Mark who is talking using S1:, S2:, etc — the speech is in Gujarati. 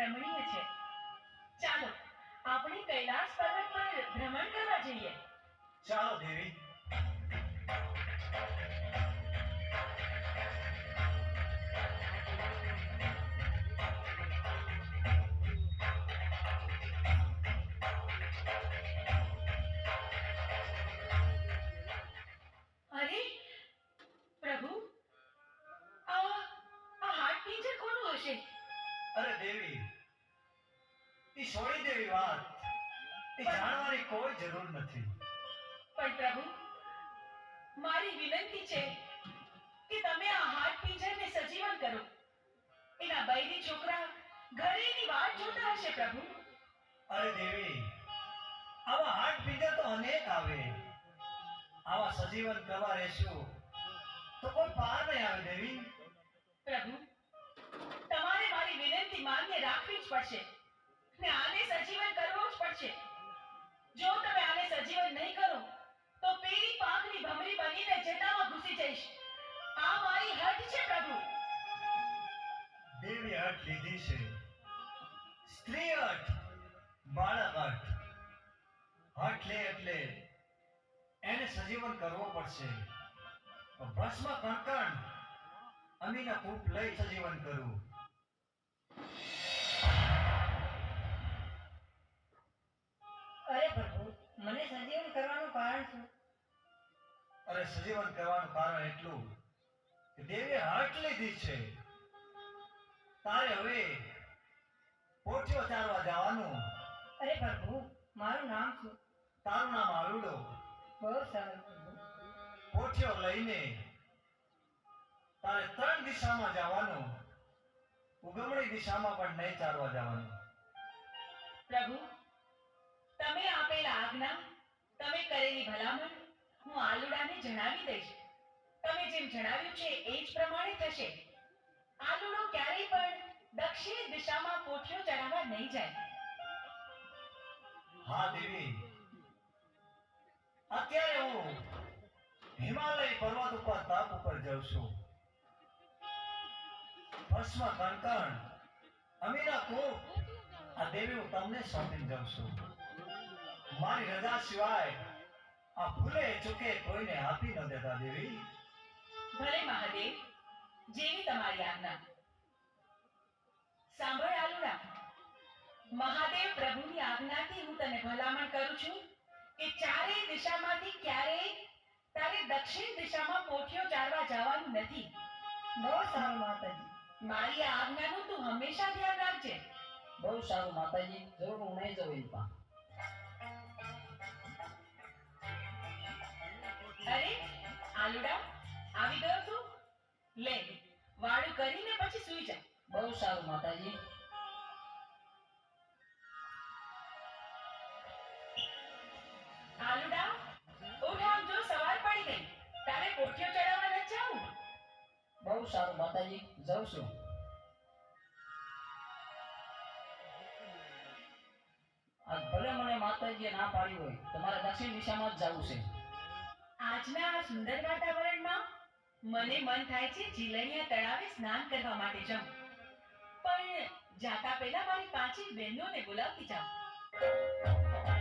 S1: રમણીય છે. ચાલો આપણે કૈલાસ પર્વત પર ભ્રમણ કરવા જઈએ.
S2: ચાલો દેવી.
S1: અરે
S2: દેવી. એ છોડી દેવી વાત. એ જાણવાની કોઈ જરૂર નથી.
S1: પણ પ્રભુ મારી વિનંતી છે કે તમે આ હાથ પિંજરને સજીવન કરો. એના બૈરી છોકરા ઘરેની વાત જોતા હશે પ્રભુ.
S2: અરે દેવી આવા હાટ પિંજર તો અનેક આવે. આવા સજીવન કરવા રહેશું તો કોઈ પાર નહીં આવે દેવી.
S1: પ્રભુ તમારે મારી વિનંતી માન્ય રાખવી જ પડશે. ને આને સજીવન કરવો જ પડશે. જો તમે આને સજીવન નહીં કરો, તો પેલી પાકની ભમરી બનીને જટામાં ઘૂસી જઈશ. આ મારી હઠ છે, પ્રભુ.
S2: દેવી હઠ લીધી છે. સ્ત્રી હઠ, બાળક હઠ. હઠ લે એટલે એને સજીવન કરવો પડશે. ભસ્મ કંકણ અમીના કૂપ લઈ સજીવન કરવું.
S3: અરે સજીવન કરવાનું કારણ
S2: એટલું કે દેવે હાટ લીધી છે. તારે હવે પોઠિયો ચારવા જવાનું.
S3: અરે પ્રભુ મારું નામ શું?
S2: તારું નામ આલુડો
S3: બહુ સારું પ્રભુ.
S2: લઈને તારે ત્રણ દિશામાં જવાનું. ઉગમણી દિશામાં પણ નહીં ચાલવા જવાનું.
S1: પ્રભુ તમે આપેલા આજ્ઞા તમે કરેલી ભલામણ હું આલુડાને જણાવી દઈશ. તમે જેમ જણાવ્યું છે, એ જ પ્રમાણે થશે. આલુડો ક્યારેય પણ દક્ષિણ દિશામાં કોઠિયો ચડાવવા નહીં જાય.
S2: હા, દેવી. અત્યારે હું હિમાલય પર્વત ઉપર તાપ ઉપર જઉં છું. ભસ્મ કણકણ, અમીરા કોપ, આ દેવી હું તમને સોંપી જાઉં છું. મારી રજા સિવાય આ ફૂલે ચૂકે કોઈને આપી ન દેતા દેવી.
S1: ભલે મહાદેવ જેવી તમારી આજ્ઞા. સાંભળ આલુડા મહાદેવ પ્રભુની આજ્ઞાથી હું તને ભલામણ કરું છું કે ચારેય દિશામાંથી ક્યારેય તારે દક્ષિણ દિશામાં પોઠિયો ચારવા જવાનું નથી.
S3: બહુ સારું માતાજી.
S1: મારી આ આજ્ઞાનું તું હંમેશા ધ્યાન રાખજે.
S4: બહુ સારું માતાજી જરૂર હું નહીં જવું
S1: આલુડા આવી ગયો તું લે, વાળું કરીને પછી સુઈ જા.
S4: બહુ સારું માતાજી.
S1: આલુડા, ઉઠ આમ જો, સવાર પડી ગઈ. તારે કોઠીઓ ચડાવવા નથી જાઉં
S4: બહુ સારું માતાજી, જાઉં છું. ભલે મને માતાજીએ ના પાડી હોય તમારે દક્ષિણ દિશામાં જ જવું છે.
S1: આજના આ સુંદર વાતાવરણમાં મને મન થાય છે જીલણિયા તળાવે સ્નાન કરવા માટે જાઉં પણ જાતા પહેલા મારી પાંચેક બહેનોને બોલાવતી જાઉં